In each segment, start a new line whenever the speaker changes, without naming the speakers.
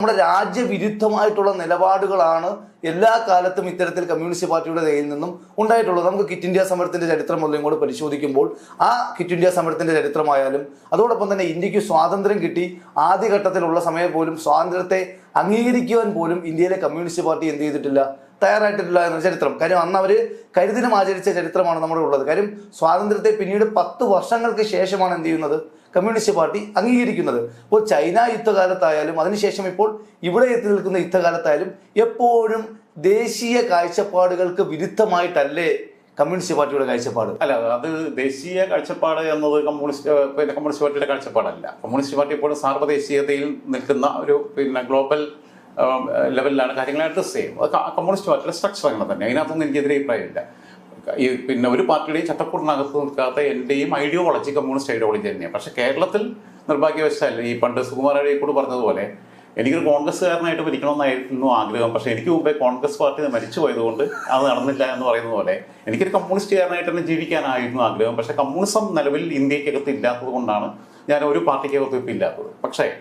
നമ്മുടെ രാജ്യവിരുദ്ധമായിട്ടുള്ള നിലപാടുകളാണ് എല്ലാ കാലത്തും ഇത്തരത്തിൽ കമ്മ്യൂണിസ്റ്റ് പാർട്ടിയുടെ കയ്യിൽ നിന്നും ഉണ്ടായിട്ടുള്ളത്. നമുക്ക് കിറ്റ് ഇന്ത്യ സമരത്തിന്റെ ചരിത്രം മുതലും കൂടെ പരിശോധിക്കുമ്പോൾ ആ കിറ്റ് ഇന്ത്യ സമരത്തിന്റെ ചരിത്രമായാലും അതോടൊപ്പം തന്നെ ഇന്ത്യയ്ക്ക് സ്വാതന്ത്ര്യം കിട്ടി ആദ്യഘട്ടത്തിലുള്ള സമയം പോലും സ്വാതന്ത്ര്യത്തെ അംഗീകരിക്കുവാൻ പോലും ഇന്ത്യയിലെ കമ്മ്യൂണിസ്റ്റ് പാർട്ടി എന്ത് ചെയ്തിട്ടില്ല? തയ്യാറായിട്ടില്ല എന്ന ചരിത്രം. കാര്യം അന്ന് അവർ കരുതിനും ആചരിച്ച ചരിത്രമാണ് നമ്മുടെ ഉള്ളത്. കാര്യം സ്വാതന്ത്ര്യത്തെ പിന്നീട് പത്ത് വർഷങ്ങൾക്ക് ശേഷമാണ് എന്ത് ചെയ്യുന്നത്? കമ്മ്യൂണിസ്റ്റ് പാർട്ടി അംഗീകരിക്കുന്നത്. ഇപ്പോൾ ചൈന യുദ്ധകാലത്തായാലും അതിനുശേഷം ഇപ്പോൾ ഇവിടെ എത്തി നിൽക്കുന്ന യുദ്ധകാലത്തായാലും എപ്പോഴും ദേശീയ കാഴ്ചപ്പാടുകൾക്ക് വിരുദ്ധമായിട്ടല്ലേ കമ്മ്യൂണിസ്റ്റ് പാർട്ടിയുടെ കാഴ്ചപ്പാട്?
അല്ല അത് ദേശീയ കാഴ്ചപ്പാട് എന്നത് കമ്മ്യൂണിസ്റ്റ് പിന്നെ കമ്മ്യൂണിസ്റ്റ് പാർട്ടിയുടെ കാഴ്ചപ്പാടല്ല. കമ്മ്യൂണിസ്റ്റ് പാർട്ടി ഇപ്പോഴും സാർവദേശീയതയിൽ നിൽക്കുന്ന ഒരു പിന്നെ ഗ്ലോബൽ ലെവലിലാണ് കാര്യങ്ങളെ അഡ്രസ്സ് ചെയ്യും കമ്മ്യൂണിസ്റ്റ് പാർട്ടിയുടെ സ്ട്രക്ചർ അങ്ങനെ തന്നെ. അതിനകത്തൊന്നും എനിക്കെതിരെ അഭിപ്രായമില്ല. ഈ പിന്നെ ഒരു പാർട്ടിയുടെയും ചട്ടക്കൂടിനകത്ത് നിൽക്കാത്ത എന്റെയും ഐഡിയോളജി കമ്മ്യൂണിസ്റ്റ് ഐഡിയോളജി തന്നെയാണ്. പക്ഷേ കേരളത്തിൽ നിർഭാഗ്യവശാൽ ഈ പണ്ട് സുകുമാര കൂടെ പറഞ്ഞതുപോലെ എനിക്കൊരു കോൺഗ്രസ്സുകാരനായിട്ട് മരിക്കണമെന്നായിരുന്നു ആഗ്രഹം. പക്ഷേ എനിക്ക് മുമ്പേ കോൺഗ്രസ് പാർട്ടി മരിച്ചു പോയതുകൊണ്ട് അത് നടന്നില്ല എന്ന് പറയുന്നത് പോലെ എനിക്കൊരു കമ്മ്യൂണിസ്റ്റുകാരനായിട്ട് തന്നെ ജീവിക്കാനായിരുന്നു ആഗ്രഹം. പക്ഷേ കമ്മ്യൂണിസം നിലവിൽ ഇന്ത്യക്കകത്ത് ഇല്ലാത്തത് കൊണ്ടാണ് ഞാൻ ഒരു പാർട്ടിക്കകത്ത് ഇപ്പം ഇല്ലാത്തത്. പക്ഷേ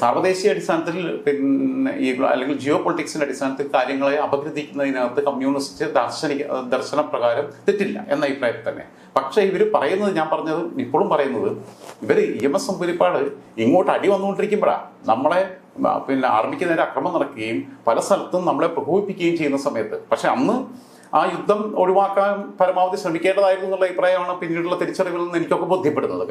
സാർവദേശീയ അടിസ്ഥാനത്തിൽ പിന്നെ ഈ അല്ലെങ്കിൽ ജിയോ പൊളിറ്റിക്സിന്റെ അടിസ്ഥാനത്തിൽ കാര്യങ്ങളെ അപഗ്രഥിക്കുന്നതിനകത്ത് കമ്മ്യൂണിസ്റ്റ് ദാർശനിക ദർശന പ്രകാരം തെറ്റില്ല എന്ന അഭിപ്രായത്തിൽ തന്നെ. പക്ഷേ ഇവർ പറയുന്നത് ഞാൻ പറഞ്ഞത് ഇപ്പോഴും പറയുന്നത് ഇവർ ഇ എം എസ് സംഭരിപ്പാട് ഇങ്ങോട്ട് അടി വന്നുകൊണ്ടിരിക്കുമ്പോഴാണ് നമ്മളെ പിന്നെ ആർമിക്ക് നേരെ അക്രമം നടക്കുകയും പല സ്ഥലത്തും നമ്മളെ പ്രകോപിപ്പിക്കുകയും ചെയ്യുന്ന സമയത്ത്. പക്ഷെ അന്ന് ആ യുദ്ധം ഒഴിവാക്കാൻ പരമാവധി ശ്രമിക്കേണ്ടതായിരുന്നു എന്നുള്ള അഭിപ്രായമാണ് പിന്നീടുള്ള തിരിച്ചറിവിൽ നിന്ന് എനിക്കൊക്കെ ബോധ്യപ്പെടുന്നത്.